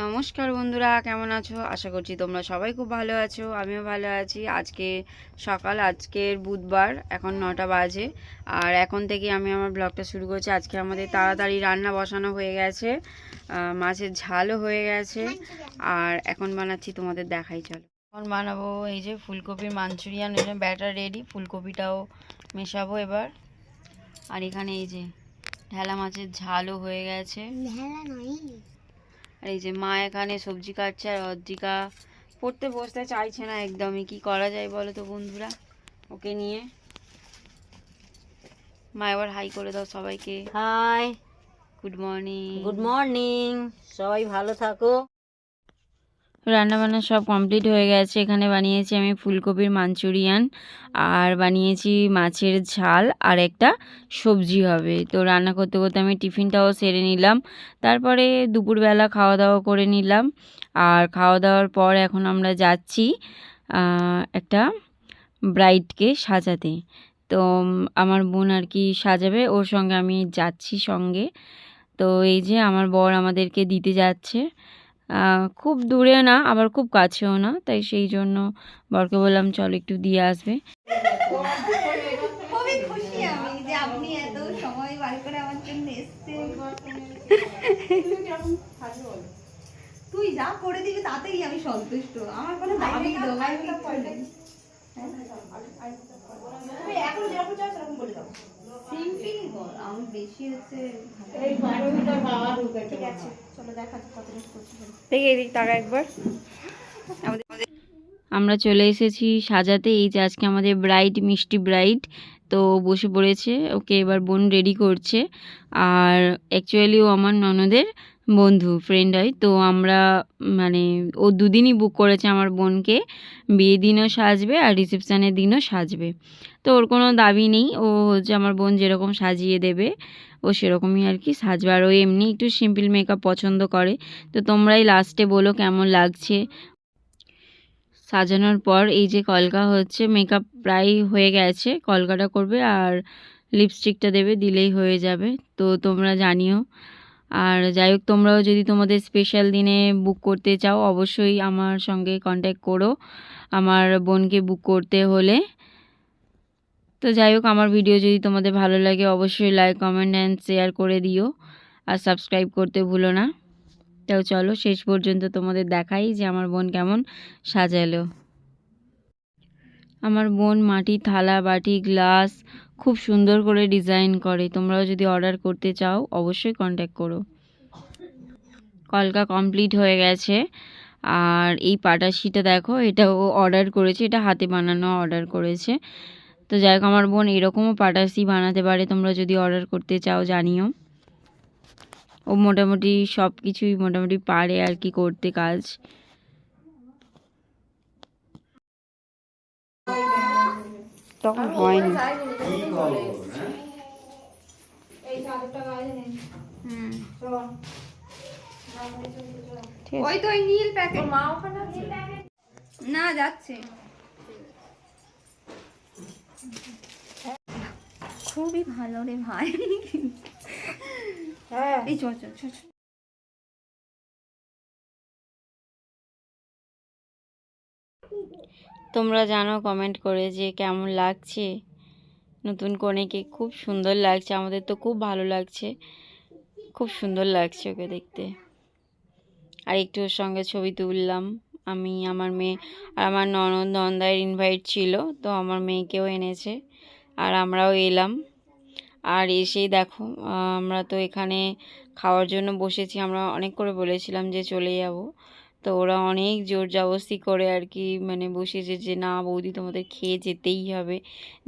নমস্কার বন্ধুরা, কেমন আছো? আশা করছি তোমরা সবাই খুব ভালো আছো, আমিও ভালো আছি। আজকে সকাল, আজকের বুধবার, এখন নটা বাজে। আর এখন থেকে আমি আমার ব্লগটা শুরু করছি। আজকে আমাদের তাড়াতাড়ি রান্না বসানো হয়ে গেছে মাছের ঝালও হয়ে গেছে। আর এখন বানাচ্ছি তোমাদের দেখাই, চলো। এখন বানাবো এই যে ফুলকপির মাঞ্চুরিয়ান ব্যাটার রেডি, ফুলকপিটাও মেশাবো এবার। আর এখানে এই যে ঢেলা মাছের ঝালও হয়ে গেছে। আর এই যে মা এখানে সবজি কাটছে আর অদ্রিকা পড়তে বসতে চাইছে না একদমই। কি করা যায় বলো তো বন্ধুরা? ওকে নিয়ে। মা এবার হাই করে দাও সবাইকে। Hi. Good morning good morning সবাই ভালো থাকো। রান্না বান্না সব কমপ্লিট হয়ে গেছে। এখানে বানিয়েছি আমি ফুলকপির মাঞ্চুরিয়ান, আর বানিয়েছি মাছের ঝাল, আর একটা সবজি হবে। তো রান্না করতে করতে আমি টিফিনটাও সেরে নিলাম। তারপরে দুপুরবেলা খাওয়া দাওয়া করে নিলাম। আর খাওয়া দাওয়ার পর এখন আমরা যাচ্ছি একটা ব্রাইডকে সাজাতে। তো আমার বোন আর কি সাজাবে, ওর সঙ্গে আমি যাচ্ছি সঙ্গে। তো এই যে আমার বর আমাদেরকে দিতে যাচ্ছে। খুব দূরে না আবার খুব কাছেও না তাই সেই জন্য বরকে বললাম চল একটু দিয়ে আসবে খুবই খুশি আমি যে আপনি এত সময় বার করে আমার তুই যা করে দিবি তাতেই আমি সন্তুষ্ট আমার কোনো দাবি দোকান কিচ্ছু নেই সিম্পলই বল আমি বেশি হচ্ছে ঠিক আছে চলো দেখা কত করতে পারি দেখি এদিক টাকা একবার। আমরা চলে এসেছি সাজাতে এই যে আজকে আমাদের ব্রাইড মিষ্টি ব্রাইড তো বসে পড়েছে ওকে এবার বোন রেডি করছে আর অ্যাকচুয়ালি ও আমার ননদের বন্ধু ফ্রেন্ড হয় তো আমরা মানে ও দুদিনই বুক করেছে আমার বোনকে। বিয়ে দিনও সাজবে আর রিসেপশানের দিনও সাজবে। তো ওর কোনো দাবি নেই। ও হচ্ছে আমার বোন যেরকম সাজিয়ে দেবে, ও সেরকমই আর কি সাজবে। আর ও এমনি একটু সিম্পল মেকআপ পছন্দ করে। তো তোমরাই লাস্টে বলো কেমন লাগছে। সাজানোর পর এই যে কলকা হচ্ছে মেকআপ প্রায় হয়ে গেছে। কলকাটা করবে আর লিপস্টিকটা দেবে, দিলেই হয়ে যাবে। তো তোমরা জানিও। আর যাই হোক, তোমরাও যদি তোমাদের স্পেশাল দিনে বুক করতে চাও, অবশ্যই আমার সঙ্গে কন্ট্যাক্ট করো, আমার বোনকে বুক করতে হলে। তো যাই হোক, আমার ভিডিও যদি তোমাদের ভালো লাগে, অবশ্যই লাইক কমেন্ট অ্যান্ড শেয়ার করে দিও। আর সাবস্ক্রাইব করতে ভুলো না। তাও চলো, শেষ পর্যন্ত তোমাদের দেখাই যে আমার বোন কেমন সাজালো। আমার বোন মাটি, থালা, বাটি, গ্লাস খুব সুন্দর করে ডিজাইন করে। তোমরাও যদি অর্ডার করতে চাও, অবশ্যই কন্ট্যাক্ট করো। কলকা কমপ্লিট হয়ে গেছে। আর এই পাটাশিটা দেখো, এটা ও অর্ডার করেছে, এটা হাতে বানানো অর্ডার করেছে। তো যাই হোক, আমার বোন এরকমও পাটাশি বানাতে পারে, তোমরা যদি অর্ডার করতে চাও, জানিও। ও মোটামুটি সব কিছুই মোটামুটি পারে আর কি করতে কাজ। তখন হয়নি ওই তো ওই নীল প্যাকেট মা ওখানে না যাচ্ছে। খুবই ভালো রে ভাই। এই চল চল চল চল। তোমরা জানো কমেন্ট করে যে কেমন লাগছে। নতুন কনেকে খুব সুন্দর লাগছে, আমাদের তো খুব ভালো লাগছে। খুব সুন্দর লাগছে ওকে দেখতে। আর একটু ওর সঙ্গে ছবি তুললাম। আমি, আমার মেয়ে আর আমার ননদ নন্দায়ের ইনভাইট ছিল, তো আমার মেয়েকেও এনেছে। আর আমরাও এলাম। আর এসেই দেখো আমরা তো এখানে খাওয়ার জন্য বসেছি। আমরা অনেক করে বলেছিলাম যে চলে যাব। তো ওরা অনেক জোর জবরদস্তি করে আর কি মানে বসেছে যে, না বৌদি, তোমাদের খেয়ে যেতেই হবে।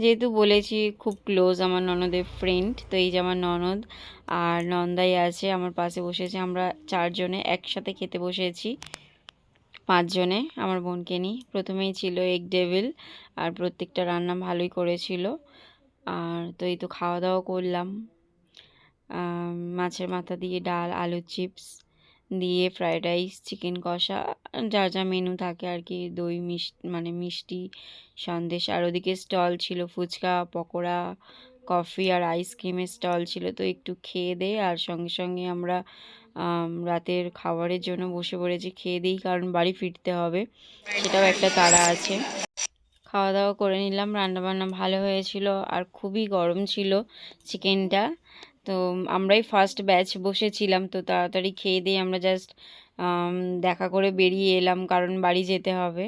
যেহেতু বলেছি, খুব ক্লোজ আমার ননদের ফ্রেন্ড তো এই যে আমার ননদ আর নন্দাই আছে আমার পাশে বসেছে। আমরা চারজনে একসাথে খেতে বসেছি, পাঁচজনে, আমার বোনকে নিয়ে। প্রথমেই ছিল এগ ডেভিল আর প্রত্যেকটা রান্না ভালোই করেছিল। আর তো এই তো খাওয়া দাওয়া করলাম মাছের মাথা দিয়ে ডাল, আলুর চিপস দিয়ে ফ্রায়েড রাইস চিকেন কষা, যা যা মেনু থাকে আর কি, দই মিষ্টি মানে মিষ্টি সন্দেশ। আর ওদিকে স্টল ছিল ফুচকা, পকোড়া কফি আর আইসক্রিমের স্টল ছিল। তো একটু খেয়ে দিয়ে আর সঙ্গে সঙ্গে আমরা রাতের খাবারের জন্য বসে পড়েছি। খেয়ে দিই কারণ বাড়ি ফিরতে হবে। সেটাও একটা তাড়া আছে। খাওয়া দাওয়া করে নিলাম। রান্নাবান্না ভালো হয়েছিল আর খুবই গরম ছিল চিকেনটা। তো আমরাই ফার্স্ট ব্যাচ বসেছিলাম, তো তাড়াতাড়ি খেয়ে দিয়ে আমরা জাস্ট দেখা করে বেরিয়ে এলাম, কারণ বাড়ি যেতে হবে।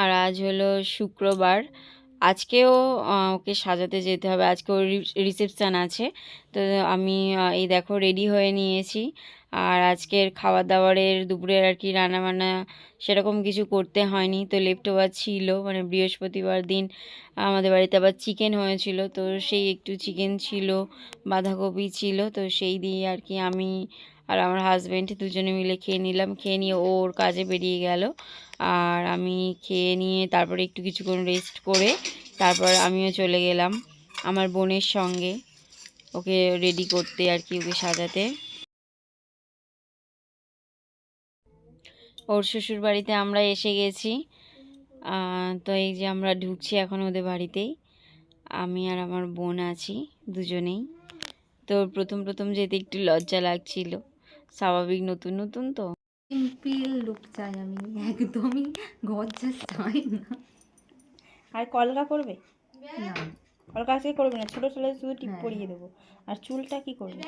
আর আজ হলো শুক্রবার। আজকেও ওকে সাজাতে যেতে হবে। আজকেও রিসেপশান আছে। তো আমি এই দেখো রেডি হয়ে নিয়েছি। আর আজকের খাবার দাবারের দুপুরের আর কি রান্নাবান্না সেরকম কিছু করতে হয়নি। তো লেফট ওভার ছিল মানে বৃহস্পতিবার দিন আমাদের বাড়িতে আবার চিকেন হয়েছিল, তো সেই একটু চিকেন ছিল, বাঁধাকপি ছিল, তো সেই দিয়ে আর কি আমি আর আমার হাজব্যান্ড দুজনে মিলে খেয়ে নিলাম। খেয়ে নিয়ে ওর কাজে বেরিয়ে গেল। আর আমি খেয়ে নিয়ে তারপরে একটু কিছুক্ষণ রেস্ট করে তারপর আমিও চলে গেলাম আমার বোনের সঙ্গে, ওকে রেডি করতে আর কি ওকে সাজাতে। ওর শ্বশুর বাড়িতে আমরা এসে গেছি। তো এই যে আমরা ঢুকছি এখন ওদের বাড়িতেই। আমি আর আমার বোন আছি দুজনেই। তো প্রথম প্রথম যেতে একটু লজ্জা লাগছিল। স্বাভাবিক নতুন নতুন তো। সিম্পল লুক চাই আমি একদমই গজ্জা চাই না। আর কলকা করবে না। কলকা আজকে করবে না ছোটো ছোটো শুধু টিপ হ্যাঁ। পরিয়ে দেবো। আর চুলটা কি করবে?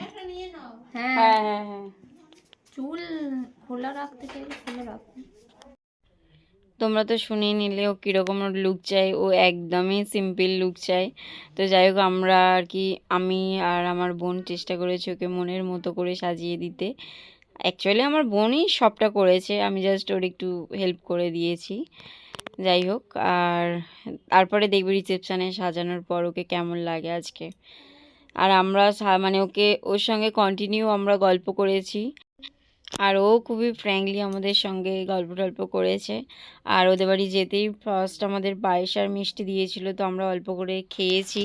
হ্যাঁ। হ্যাঁ হ্যাঁ হ্যাঁ। চুল খোলা রাখতে চাইলে খোলা রাখো। তোমরা তো শুনেই নিলে ও কীরকম লুক চাই, ও একদমই সিম্পল লুক চাই। তো যাই হোক, আমরা আর কি, আমি আর আমার বোন চেষ্টা করেছি ওকে মনের মতো করে সাজিয়ে দিতে। অ্যাকচুয়ালি আমার বোনই সবটা করেছে, আমি জাস্ট ওর একটু হেল্প করে দিয়েছি। যাই হোক, আর তারপরে দেখবি রিসেপশানে সাজানোর পর ওকে কেমন লাগে আজকে। আর আমরা মানে ওকে, ওর সঙ্গে কন্টিনিউ আমরা গল্প করেছি। আর ও খুবই ফ্র্যাঙ্কলি আমাদের সঙ্গে গল্প টল্প করেছে। আর ওদের বাড়ি যেতেই ফার্স্ট আমাদের পায়েস আর মিষ্টি দিয়েছিল তো আমরা অল্প করে খেয়েছি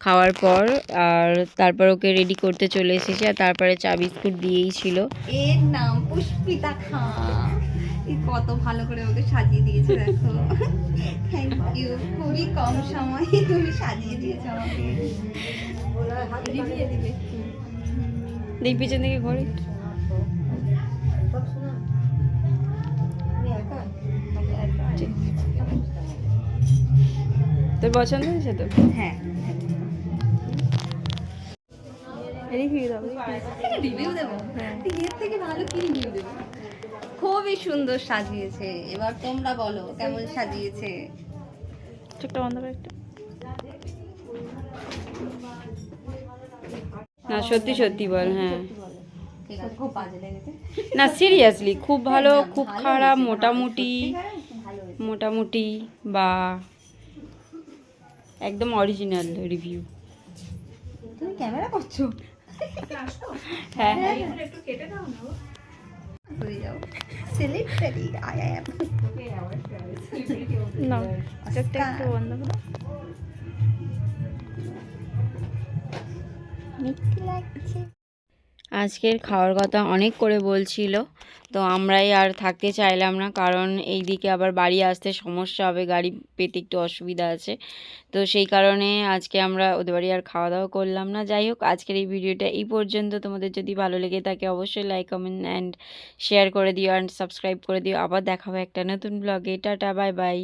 খাওয়ার পর। আর তারপর ওকে রেডি করতে চলে এসেছি আর তারপরে চা বিস্কুট দিয়েই ছিল। এর নাম পুষ্পিতা খা। কত ভালো করে ওকে সাজিয়ে দিয়েছে দেখো। থ্যাংক ইউ খুবই কম সময়ে তুমি সাজিয়ে দিয়েছ আমাকে। পিছন দিকে ঘরে। তোর পছন্দ হয়েছে তো? হ্যাঁ। রিভিউ দাও। রিভিউ দেবো। এর থেকে ভালো কি রিভিউ দেবো? খুবই সুন্দর সাজিয়েছে। এবার তোমরা বলো কেমন সাজিয়েছে? চোখটা বন্ধ করে একটু। না সত্যি সত্যি বল হ্যাঁ। খুব না সিরিয়াসলি খুব ভালো খুব খারাপ মোটামুটি। মোটামুটি বা একদম অরিজিনাল রিভিউ তুমি ক্যামেরা করছ? হ্যাঁ। যাও। সেলিব্রিটি আই অ্যাম না চোখটা একটু বন্ধ করো। মিষ্টি লাগছে আজকের খাওয়ার কথা অনেক করে বলছিল, তো আমরাই আর থাকতে চাইলাম না, কারণ এই দিকে আবার বাড়ি আসতে সমস্যা হবে, গাড়ি পেতে একটু অসুবিধা আছে। তো সেই কারণে আজকে আমরা ওদের বাড়ি আর খাওয়া দাওয়া করলাম না। যাই হোক, আজকের এই ভিডিওটা এই পর্যন্ত। তোমাদের যদি ভালো লেগে থাকে, অবশ্যই লাইক কমেন্ট অ্যান্ড শেয়ার করে দিও অ্যান্ড সাবস্ক্রাইব করে দিও। আবার দেখাবো একটা নতুন ব্লগে টাটা বাই বাই